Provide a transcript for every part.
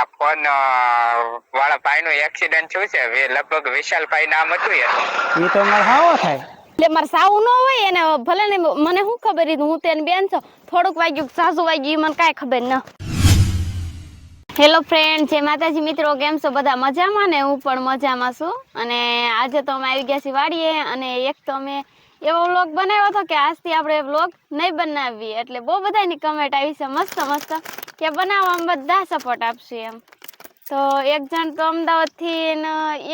આ ફોન વાળા ભાઈ નું એક્સિડન્ટ થયું છે. વે- લગભગ વિશાલભાઈ નામ હતું એ. તો મારે હાવો થાય. એટલે મારે સાવું ન હોય એને ભલે ને મને શું ખબર હું તેને બેન છો. થોડુંક વાગ્યું સાસુ વાગ્યું મને કાંઈ ખબર ન. હેલો ફ્રેન્ડ જે માતાજી મિત્રો કેમ છો? બધા મજામાં ને? હું પણ મજામાં છું. અને આજે તો અમે આવી ગયા છીએ વાડીએ અને એક તો અમે એવો વ્લોગ બનાવ્યો હતો કે આજથી આપણે વ્લોગ નહીં બનાવીએ. એટલે બહુ બધાની કમેન્ટ આવી છે. મસ્ત મસ્ત. કે બનાવવામાં બધા સપોર્ટ આપશે એમ. તો એક જણ તો અમદાવાદથી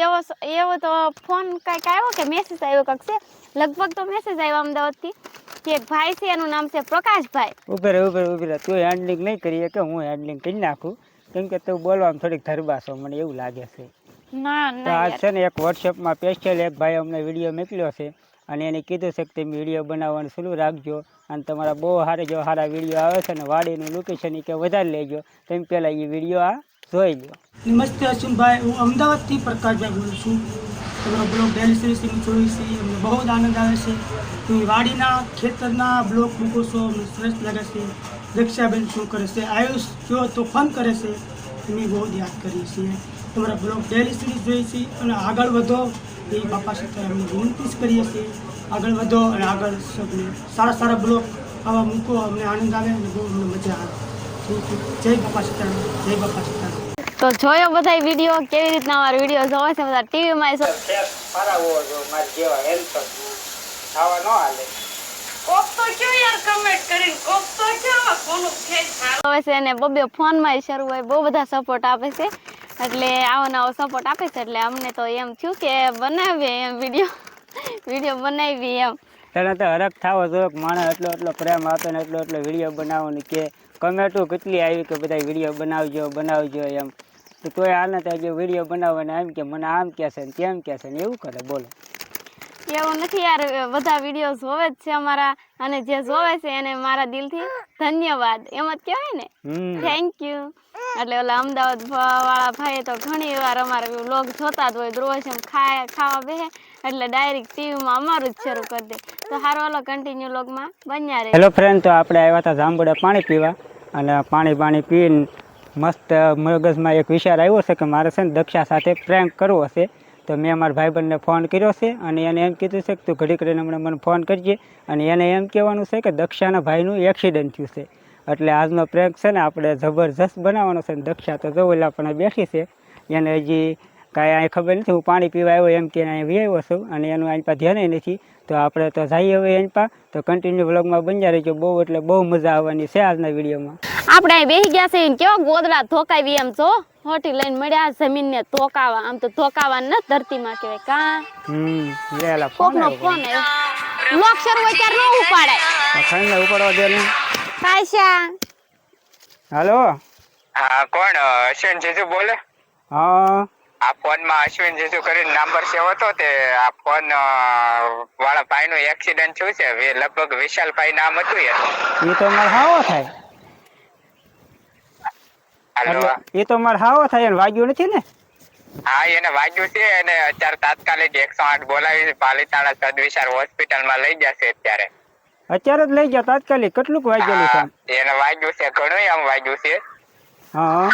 એવો એવો તો ફોન કાંઈક આવ્યો કે મેસેજ આવ્યો કાંઈક છે? લગભગ તો મેસેજ આવ્યો અમદાવાદથી કે એક ભાઈ છે, એનું નામ છે પ્રકાશભાઈ. ઉભે રહે, ઉભે ઉભે તું હેન્ડલિંગ નહીં કરીએ કે હું હેન્ડલિંગ કરી નાખું. કેમ કે તું બોલવામાં થોડીક ધરબાશો, મને એવું લાગે છે. ના તો આજ છે ને એક વોટ્સએપમાં સ્પેશિયલ એક ભાઈ અમને વીડિયો મોકલ્યો છે અને એને કીધું છે કે તમે વીડિયો બનાવવાનું શરૂ રાખજો અને તમારા બહુ સારા જો સારા વીડિયો આવે છે ને વાડીનું લોકેશન કે વધારે લેજો. તેમ પહેલાં એ વીડિયો આ જોઈ લો નમસ્તે અશ્વિનભાઈ હું અમદાવાદથી પ્રકાશભાઈ બોલું છું. તમારો બ્લોગ ડેલી સિરીઝ જોઈ છે અમને બહુ જ આનંદ આવે છે. તમે વાડીના ખેતરના બ્લોગ મૂકો છો અમને સરસ લાગે છે. રક્ષાબેન શું કરે છે આયુષ જો તો ફોન કરે છે અમે બહુ જ યાદ કરીએ છીએ. તમારા બ્લોગ ડેલી સુધી જોઈએ છીએ અને આગળ વધો. એ બાપા સીતારામ અમને વિનંતી કરીએ છીએ. આગળ વધો અને આગળ સૌને સારા સારા બ્લોગ આવા મૂકો. અમને આનંદ આવે અને બહુ અમને મજા આવે. જય બાપા સીતારામ. જય બાપા સીતારામ. તો જોયો બધા વીડિયો? કેવી રીતના અમારા વીડિયો જોવો છે બધા? ટીવીમાં ખાવા ન હાલે. જોવે છે અને બબે ફોનમાં શરૂ હોય બહુ બધા સપોર્ટ આપે છે. એટલે આવો નવો સપોર્ટ આપે છે, એટલે અમને તો એમ થયું કે બનાવીએ એમ વીડિયો વીડિયો બનાવી એમ. તને તો હરખ થાવો જો માણસ એટલો એટલો પ્રેમ આપે ને એટલો એટલો વીડિયો બનાવવાનું કે કમેન્ટો કેટલી આવી કે બધા વીડિયો બનાવજો બનાવજો એમ. તો તોય આને તો વીડિયો બનાવવાને એમ કે, મને આમ કહેશે ને તેમ કહેશે ને એવું કરે, બોલો. એવું નથી યાર બધા વીડિયો જોવે જ છે અમારા. અને જે જોવે છે એને મારા દિલથી ધન્યવાદ. એમ જ કહેવાય ને? થેન્ક યુ એટલે ઓલા અમદાવાદ વાળા ભાઈ તો ઘણી વાર અમારા વ્લોગ જોતા જ હોય રોજ એમ ખાય ખાવા બેસે એટલે ડાયરેક્ટ ટીવીમાં અમારું જ શરૂ કરી દે. તો સારો ઓલો કન્ટિન્યુ વ્લોગમાં બન્યા રહે. હેલો ફ્રેન્ડ તો આપણે આવ્યા હતા જાંબુડા પાણી પીવા. અને પાણી પાણી પીને મસ્ત મગજમાં એક વિચાર આવ્યો છે કે મારે છે ને દક્ષા સાથે પ્રેન્ક કરવો છે તો મેં મારા ભાઈબંધને ફોન કર્યો છે અને એને એમ કીધું છે કે તું ઘડી કરીને હમણાં મને ફોન કરજે. અને એને એમ કહેવાનું છે કે દક્ષાના ભાઈનું એક્સિડન્ટ થયું છે. એટલે આજનો પ્રેન્ક છે ને આપણે જબરજસ્ત બનાવવાનો છે દક્ષા તો જો પણ બેસી છે. એને હજી કાંઈ અહીં ખબર નથી, હું પાણી પીવા આવ્યો એમ કે અહીં આવ્યો છું અને એનું અહીં પાસે ધ્યાન નથી. તો આપણે તો જઈએ હવે એની પા તો કન્ટિન્યુ વ્લોગમાં બન્યા રહીજો બહુ, એટલે બહુ મજા આવવાની છે આજના વિડીયોમાં. આપણે અહીં બેસી ગયા છે કેવા ગોદડા ધોકાવી એમ જો. હોટી લઈને મળ્યા જમીનને ધોકાવા આમ તો ધોકાવા ન ધરતીમાં કહેવાય. કા? હમ લે ફોન ફોન આવ્યો. લોક શરૂ હોય ત્યારે ન ઉપાડાય. ખાઈને ઉપાડવા દે ને કાયશા હેલો? હા કોણ? અશ્વિન જીજુ બોલે? હા. આ ફોનમાં અશ્વિન જીજુ કરીને નંબર સેવ હતો તે આ ફોન વાળા ભાઈ નો એક્સિડન્ટ થયું છે. લગભગ લગભગ વિશાલભાઈ નામ હતું યાર એ તો મારે હાવો થાય. એ તો મારે હાવો થાય એને વાગ્યું નથી ને? હા એને વાગ્યું છે અને અત્યારે તાત્કાલિક એકસો આઠ બોલાવી પાલિતાણા સદવિચાર હોસ્પિટલમાં લઈ જશે અત્યારે. અત્યારે જ લઈ ગયા તાત્કાલિક. કેટલું વાગેલું છે એને વાગ્યું છે ઘણું આમ વાગ્યું છે. હા.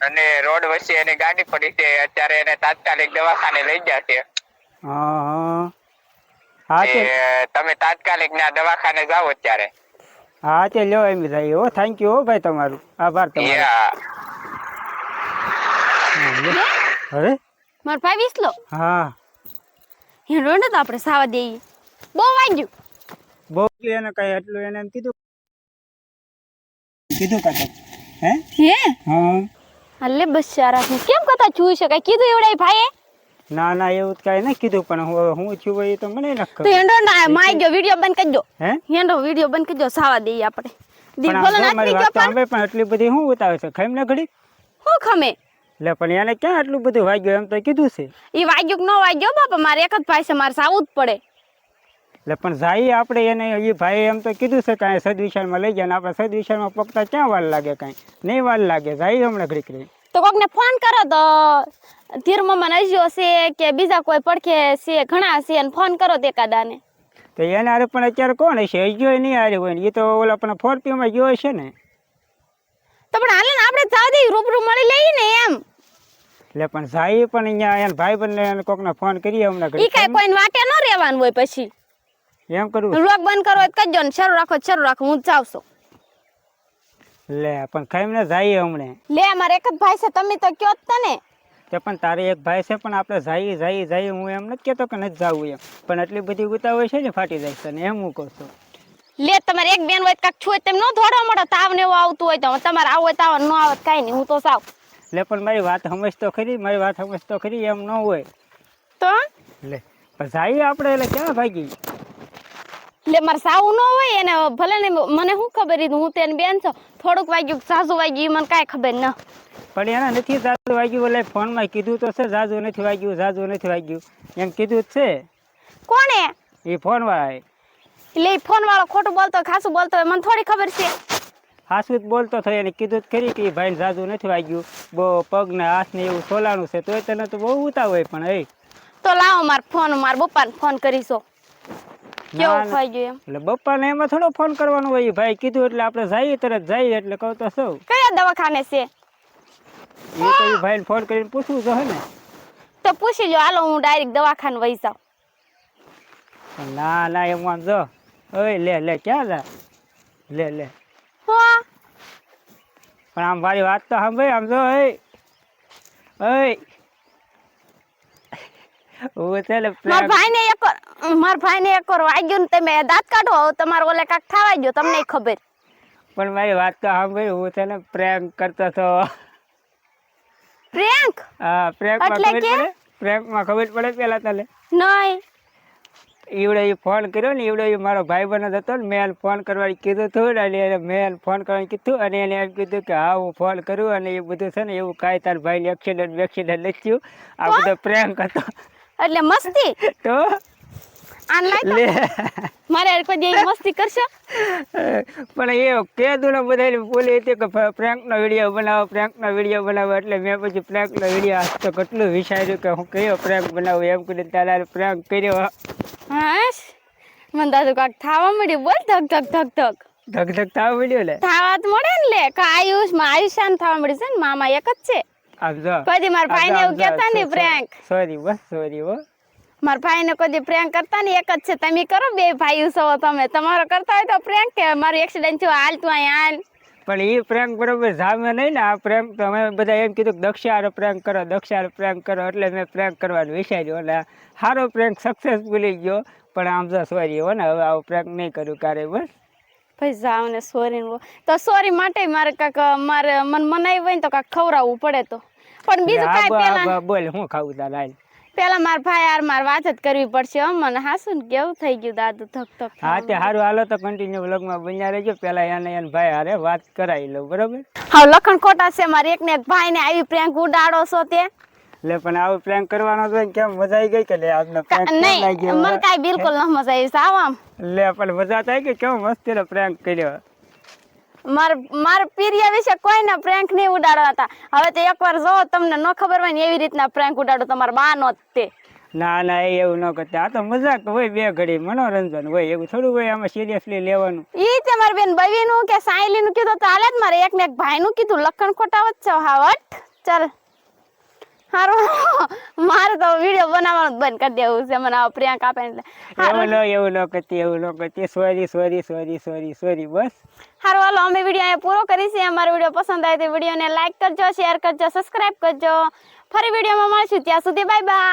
અને રોડ વચ્ચે એની ગાડી પડી છે અત્યારે એને તાત્કાલિક દવાખાને લઈ જશે. હા હા. તમે તાત્કાલિક ના દવાખાને જાઓ અત્યારે. હા તે લ્યો એમ થાય. હો થેન્ક યુ હો ભાઈ તમારું. આભાર તમારો. અરે. માર ભાઈ વિસલો. હા. એ રોને તો આપણે સાવા દેઈ બહુ વાંજ્યું બહુ એને કઈ એટલું એને એમ કીધું. કીધું કાકા હે? હે? હા. અલ્લે બસ સારા છે કેમ કથા જોઈ શકાય કીધું એવડાય ભાઈએ? ના ના એવું કઈ નહીં કીધું પણ હું થયું એ તો મને નથી તો હેંડો ના માઈ ગયો વિડિયો બંધ કરી દો. હે? હેંડો વિડિયો બંધ કરી દો સાવા દઈએ આપણે. દી પણ બોલો ના મારી વાત સાંભળે પણ એટલી બધી હું ઉતાવે છે? ખમ ને ઘડી? હું ખમે? લે પણ એને ક્યાં આટલું બધું વાગ્યું? એમ તો કીધું છે. ઈ વાગ્યું કે ન વાગ્યો બાપા? મારે એક જ ભાઈ છે મારે સાવું જ પડે. એટલે પણ જાય આપણે એને એ ભાઈ એમ તો કીધું છે કાંઈ સદવિશાળમાં લઈ જાય ને આપણે સદવિશાળમાં પગતા ક્યાં વાર લાગે કાંઈ? નહીં વાર લાગે જાય હમણાં ઘડીક રહી. તો કોકને ફોન કરો તો ધીર મમ્મા નજ્યો છે કે બીજા કોઈ પડખે છે ઘણા છે અને ફોન કરો તે કાદાને તો એને હારે પણ અત્યારે કોણ હશે? હજુ નહીં હારે હોય એ તો ઓલા પણ ફોરપીમાં ગયો હશે ને. તો પણ હાલે ને આપણે જાવ દઈ રૂબરૂ મળી લઈએ ને એમ. એટલે પણ જાય પણ અહીંયા એને ભાઈ બંને કોકને ફોન કરીએ હમણાં ઈ કાઈ કાંઈ કોઈને વાટે ન રહેવાનું હોય પછી. એમ કરું? લોક બંધ કરો કરજો ને શરૂ રાખો શરૂ રાખો હું જ છું. લે પણ ખાઈને જઈએ હમણે. લે મારે એક જ ભાઈ છે તમે તો કયો જ તને. તે પણ તારે એક ભાઈ છે પણ આપણે જઈએ જઈએ જઈએ હું એમ નથી કહેતો કે નથી જવું એમ. પણ એટલી બધી ઉતાવળ છે ને ફાટી જાય છે ને એમ હું કહું છું. લે તમારે એક બેન હોય કાક છું તેમ ન દોડવા મળે તાવ ને એવું આવતું હોય તો. તમારે આવું હોય તાવ ન આવે તો કાંઈ નહીં હું તો સાવ લે પણ મારી વાત સમજ તો ખરી મારી વાત સમજ તો ખરી એમ ન હોય. તો? લે પણ જઈએ આપણે એટલે ક્યાં ભાગી લે મારે સાવું ન હોય એને ભલે ને મને શું ખબર હતી હું તેને બેન છો. થોડુંક વાગ્યું સાસુ વાગ્યું મને કાંઈ ખબર ન. પણ એને નથી સાસુ વાગ્યું એટલે ફોનમાં કીધું તો છે જાજુ નથી વાગ્યું જાજુ નથી વાગ્યું. એમ કીધું જ છે. કોણે? એ ફોન ફોનવાળાએ. એટલે એ ફોન વાળો ખોટું બોલતો ખાસું બોલતો હોય મને થોડી ખબર છે. હાસુ જ બોલતો થયો એને કીધું જ ખરી કે ભાઈ જાજુ નથી વાગ્યું. બહુ પગ ને હાથ ને એવું સોલાનું છે તોય તને તો બહુ ઉતાવ હોય પણ એ તો લાવો માર ફોન માર પપ્પાને ફોન કરીશો. કેવું. ખાઈ ગયું એમ? એટલે બપ્પાને એમાં થોડો ફોન કરવાનો હોય ભાઈ. કીધું એટલે આપણે જઈએ તરત જઈએ એટલે કહું તો સૌ કયા દવાખાને છે? એ તો ભાઈને ફોન કરીને પૂછવું જોઈએ ને. તો પૂછી લો હાલો હું ડાયરેક્ટ દવાખાને વહી જાઉં. ના ના એમ આમ જો. ઓય લે લે ક્યાં જા? લે લે. હા પણ આમ મારી વાત તો સાંભળી આમ જો ઓય. ઓય હું છે ને મારા પ્રેમ- ભાઈને એક વાર મારા ભાઈને એક વાર વાગ્યું ને તમે દાંત કાઢો હવે તમારે ઓલે કાંક થવા ગયો તમને ખબર પણ મારી વાત તો સાંભળ હું છે ને પ્રેમ કરતો હતો પ્રિયંક હા પ્રેમમાં એટલે ખબર કે? પડે પ્રેમમાં ખબર પડે પેલા તને નહીં ઈવડે ઈ ફોન કર્યો ને ઈવડે ઈ મારો ભાઈ બહેન હતો ને મેં એને ફોન કરવાનું કીધું હતું ને અને એને મેં એને ફોન કરવાનું કીધું અને એને એમ કીધું કે હા હું ફોન કરું અને એ બધું છે ને એવું કાંઈ તાર ભાઈને એક્સિડન્ટ વેક્સિડન્ટ નથી થયું આ બધો પ્રેન્ક હતો એટલે મસ્તી? તો? લે. મારે કોઈ દી મસ્તી કરશો? પણ એ ને બધાને બોલી હતી કે પ્રેન્કનો વીડિયો બનાવો પ્રેન્કનો વીડિયો બનાવો એટલે મેં પછી પ્રેન્કનો વીડિયો આજ તો કેટલું વિચાર્યું કે હું કયો પ્રેન્ક બનાવું એમ કરીને તારા પ્રેન્ક કર્યો. હા મને દાદુ કાંક થાવા મળ્યું બોલ ધક ધક ધક ધક. ધક ધક થાવ મળ્યું લે. થાવા તો મળે ને લે. કે આયુષમાં આયુષાન થવા મળ્યું છે ને મામા એક જ છે. આમ જો કોઈ દી એવું કહેતા નહીં પ્રેન્ક. સોરી બસ સોરી હો. મારા ભાઈને કોઈ દી પ્રેન્ક કરતા ને એક જ છે. તમે કરો બે ભાઈઓ છો તમે. તમારો કરતા હોય તો પ્રેન્ક કે મારું એક્સિડન્ટ થયું હાલ તું અહીં હાલ. પણ એ પ્રેન્ક બરોબર જામે નહીં ને આ પ્રેન્ક તમે બધા એમ કીધું કે દક્ષાર પ્રેન્ક કરો દક્ષાર પ્રેન્ક કરો એટલે મેં પ્રેન્ક કરવાનું વિચાર્યું. એટલે સારો પ્રેન્ક સક્સેસફુલી ગયો. પણ આમ તો સોરી હો ને હવે આવું પ્રેન્ક નહીં કરું ક્યારે બસ. ભાઈ જાવ ને સોરી તો સોરી માટે મારે કાક મારે મન મનાવી હોય ને તો કાક ખવડાવવું પડે તો. પણ બીજું કાંઈ પેલા બોલ હું ખાવું તારા પેલા માર ભાઈ યાર મારે વાત જ કરવી પડશે હો મને હાસુ ને કેવું થઈ ગયું દાદુ ધક ધક હા તે હારું હાલો તો કન્ટિન્યુ વ્લોગમાં બન્યા રહેજો. પેલા એને એને ભાઈ હારે વાત કરાવી લઉં બરોબર? હા લખણ ખોટા છે મારે એક ને એક ભાઈ ને આવી પ્રેંક ઉડાડો છો તે. એટલે પણ આવું પ્રેન્ક કરવાનો તો કેમ મજા આવી ગઈ કે લે આપને પ્રેન્ક નહીં મને કાઈ બિલકુલ ન મજા આવી સાવ આમ. લે પણ મજા થાય કે કેવો મસ્તીનો પ્રેન્ક કર્યો માર માર પીરિયા વિશે કોઈને પ્રેન્ક નહીં ઉડાડવા હતા હવે તો એકવાર જો તમને ન ખબર હોય ને એવી રીતના પ્રેન્ક ઉડાડો તમારા બા નો તે. ના ના એ એવું ન કરતા. આ તો મજાક હોય બે ઘડી મનોરંજન હોય એવું થોડું હોય આમાં સિરિયસલી લેવાનું. ઈ તે મારી બેન બવી નું કે સાયલી નું કીધું તો હાલે જ મારે. એક ને એક ભાઈ નું કીધું લખણ ખોટા વચ્ચે હાવટ ચાલ. હારું મારે તો વીડિયો બનાવવાનું બંધ કરી દેવું છે. મને આવો પ્રિયંક આપે એટલે. એવું ન એવું ન કરતી એવું ન કરતી. Sorry sorry sorry sorry sorry બસ. હારો હાલો અમે વીડિયો અહીંયા પૂરો કરીશું અમારો વીડિયો પસંદ આવે તો વિડીયોને લાઈક કરજો શેર કરજો સબસ્ક્રાઇબ કરજો. ફરી વિડીયોમાં મળશું. ત્યાં સુધી બાય બાય